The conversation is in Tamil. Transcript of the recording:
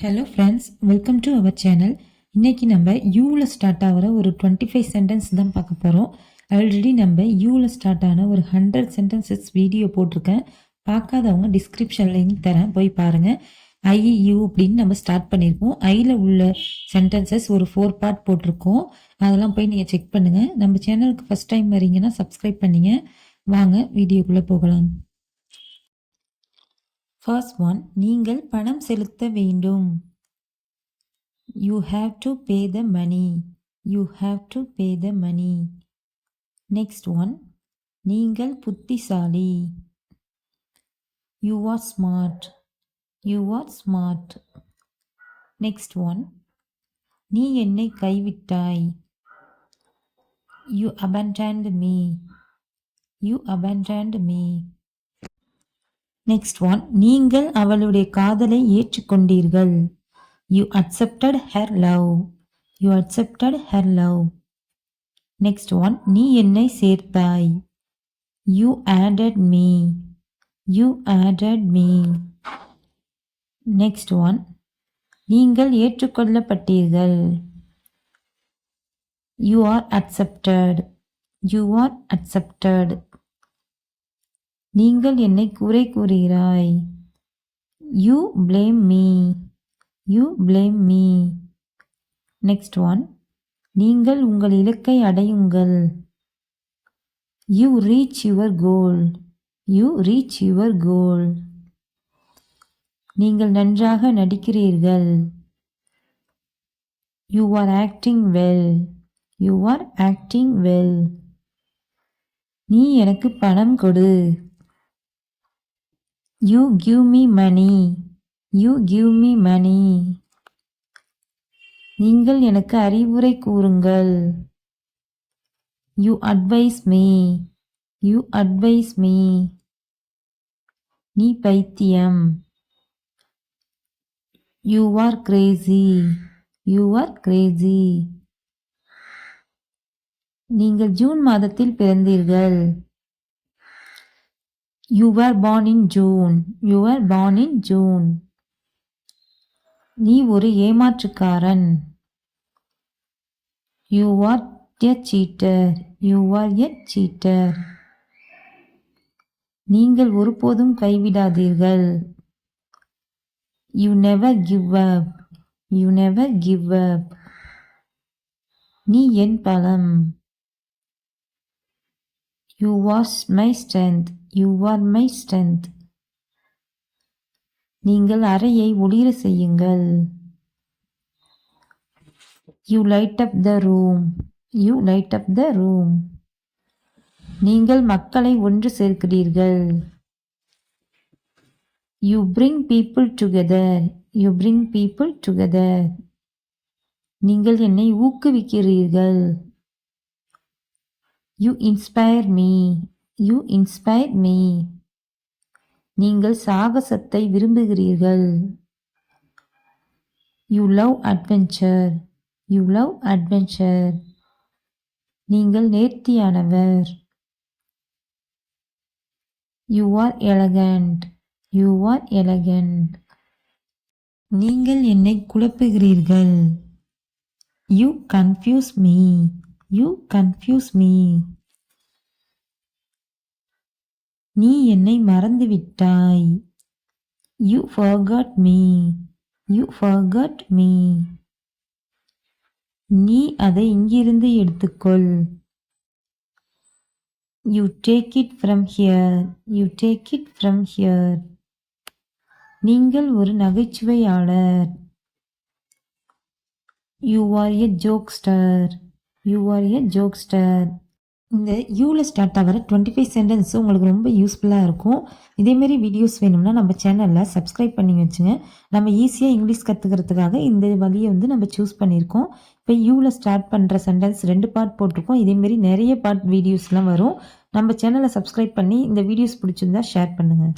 Hello friends welcome to our channel இன்றைக்கி நம்ம யூவில் ஸ்டார்ட் ஆகிற ஒரு டுவெண்ட்டி ஃபைவ் சென்டென்ஸ் தான் பார்க்க போகிறோம் ஆல்ரெடி நம்ம யூவில் ஸ்டார்ட் ஆன ஒரு ஹண்ட்ரட் சென்டென்சஸ் வீடியோ போட்டிருக்கேன். பார்க்காதவங்க டிஸ்கிரிப்ஷன் லிங்க் தரேன் போய் பாருங்கள் ஐ யூ அப்படின்னு நம்ம ஸ்டார்ட் பண்ணியிருக்கோம் ஐயில் உள்ள சென்டென்சஸ் ஒரு ஃபோர் பார்ட் போட்டிருக்கோம். அதெல்லாம் போய் நீங்கள் செக் பண்ணுங்கள் நம்ம சேனலுக்கு ஃபஸ்ட் டைம் வரீங்கன்னா சப்ஸ்கிரைப் பண்ணிங்க. வாங்க வீடியோக்குள்ளே போகலாம். ஃபர்ஸ்ட் ஒன் நீங்கள் பணம் செலுத்த வேண்டும். You have to pay the money you have to pay the money next one நீங்கள் புத்திசாலி. You are smart you are smart next one நீ என்னை கைவிட்டாய். You abandoned me you abandoned me next one நீங்கள் அவளுடைய காதலை ஏற்றுக்கொண்டீர்கள். You accepted her love you accepted her love next one நீ என்னை சேர்த்தாய். You added me you added me next one நீங்கள் ஏற்றுக்கொள்ளப்பட்டீர்கள். You are accepted you are accepted நீங்கள் என்னை குறை கூறுகிறாய். You blame me you blame me next one நீங்கள் உங்கள் இலக்கை அடையுங்கள். You reach your goal you reach your goal நீங்கள் நன்றாக நடிக்கிறீர்கள். You are acting well you are acting well நீ எனக்கு பணம் கொடு. You give me money you give me money நீங்கள் எனக்கு அறிவுரை கூறுங்கள். You advise me you advise me நீ பைத்தியம். You are crazy you are crazy நீங்கள் ஜூன் மாதத்தில் பிறந்தீர்கள். You are born in June you are born in June நீ ஒரு ஏமாற்றுக்காரன். You are a cheater you are a cheater நீங்கள் ஒருபோதும் கைவிடாதீர்கள். You never give up you never give up நீ என் பலம். You was my strength you are my strength நீங்கள் அறையை ஒளிர செய்யுங்கள். You light up the room you light up the room நீங்கள் மக்களை ஒன்று சேர்க்கிறீர்கள். You bring people together you bring people together நீங்கள் என்னை ஊக்குவிக்கிறீர்கள். You inspire me you inspire me நீங்கள் சாகசத்தை விரும்புகிறீர்கள். You love adventure you love adventure நீங்கள் நேர்த்தியானவர். You are elegant you are elegant நீங்கள் என்னை குழப்புகிறீர்கள். You confuse me you confuse me நீ என்னை மறந்துவிட்டாய். You forgot me you forgot me நீ அதை இங்கிருந்து எடுத்துக்கொள். You take it from here you take it from here நீங்கள் ஒரு நகைச்சுவையாளர். You are a jokester you are a jokester இந்த யூவில் ஸ்டார்ட் ஆகிற டுவெண்ட்டி ஃபைவ் சென்டென்ஸும் உங்களுக்கு ரொம்ப யூஸ்ஃபுல்லாக இருக்கும். இதேமாரி வீடியோஸ் வேணும்னா நம்ம சேனலில் சப்ஸ்கிரைப் பண்ணி வச்சுங்க. நம்ம ஈஸியாக இங்கிலீஷ் கற்றுக்கிறதுக்காக இந்த வழியை வந்து நம்ம சூஸ் பண்ணியிருக்கோம். இப்போ யூவில் ஸ்டார்ட் பண்ணுற சென்டென்ஸ் ரெண்டு பார்ட் போட்டிருக்கோம். இதேமாரி நிறைய பார்ட் வீடியோஸ்லாம் வரும். நம்ம சேனலை சப்ஸ்கிரைப் பண்ணி இந்த வீடியோஸ் பிடிச்சிருந்தா ஷேர் பண்ணுங்கள்